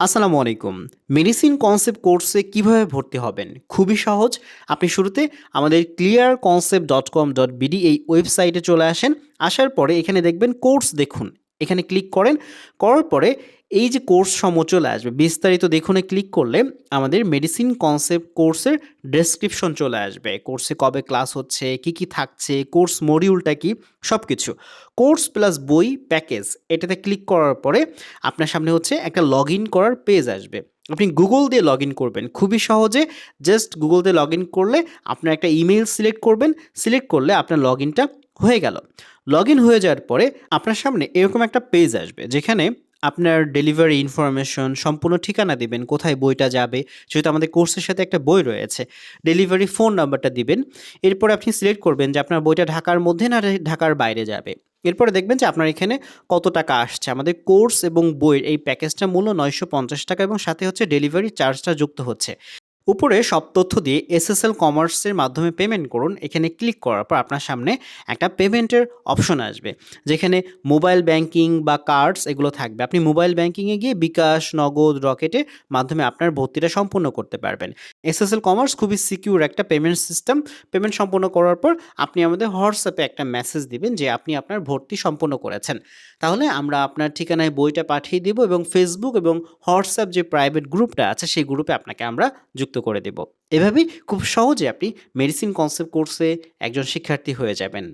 আসসালামু আলাইকুম। Medicine concept কোর্সে কীভাবে ভর্তি হবেন? খুবই সহজ। আপনি শুরুতে আমাদের clear concept dot com dot BD এই ওয়েবসাইটে চলে আসেন। আসার পরে এখানে দেখবেন কোর্স দেখুন। এখানে ক্লিক করেন, করার পরে এই যে কোর্স সম চলে আসবে, বিস্তারিত দেখুনে ক্লিক করলে আমাদের মেডিসিন কনসেপ্ট কোর্সের ডেসক্রিপশন চলে আসবে। কোর্সে কবে ক্লাস হচ্ছে, কি কি থাকছে কোর্স মডিউলটা কি সব কিছু কোর্স প্লাস বই প্যাকেজ এটাতে ক্লিক করার পরে আপনার সামনে হচ্ছে একটা লগ করার পেজ আসবে। আপনি গুগল দিয়ে লগ করবেন। খুবই সহজে জাস্ট গুগল দিয়ে লগ করলে আপনার একটা ইমেল সিলেক্ট করবেন। সিলেক্ট করলে আপনার লগ হয়ে গেল। লগ হয়ে যাওয়ার পরে আপনার সামনে এরকম একটা পেজ আসবে যেখানে আপনার ডেলিভারি ইনফরমেশন সম্পূর্ণ ঠিকানা দিবেন, কোথায় বইটা যাবে, যেহেতু আমাদের কোর্সের সাথে একটা বই রয়েছে ডেলিভারি ফোন নাম্বারটা দিবেন। এরপর আপনি সিলেক্ট করবেন যে আপনার বইটা ঢাকার মধ্যে না ঢাকার বাইরে যাবে। এরপরে দেখবেন যে আপনার এখানে কত টাকা আসছে। আমাদের কোর্স এবং বইয়ের এই প্যাকেজটা মূল্য নয়শো পঞ্চাশ টাকা এবং সাথে হচ্ছে ডেলিভারি চার্জটা যুক্ত হচ্ছে। উপরে সব তথ্য দিয়ে এসএসএল কমার্সের মাধ্যমে পেমেন্ট করুন। এখানে ক্লিক করার পর আপনার সামনে একটা পেমেন্টের অপশন আসবে, যেখানে মোবাইল ব্যাংকিং বা কার্ডস এগুলো থাকবে। আপনি মোবাইল ব্যাংকিংয়ে গিয়ে বিকাশ, নগদ, রকেটের মাধ্যমে আপনার ভর্তিটা সম্পূর্ণ করতে পারবেন। এসএসএল কমার্স খুবই সিকিউর একটা পেমেন্ট সিস্টেম পেমেন্ট সম্পূর্ণ করার পর আপনি আমাদের হোয়াটসঅ্যাপে একটা মেসেজ দিবেন যে আপনি আপনার ভর্তি সম্পূর্ণ করেছেন। তাহলে আমরা আপনার ঠিকানায় বইটা পাঠিয়ে দিব এবং ফেসবুক এবং হোয়াটসঅ্যাপ যে প্রাইভেট গ্রুপটা আছে, সেই গ্রুপে আপনাকে আমরা যুক্ত করে দেব। এভাবেই খুব সহজে আপনি মেডিসিন কনসেপ্ট কোর্সে একজন শিক্ষার্থী হয়ে যাবেন।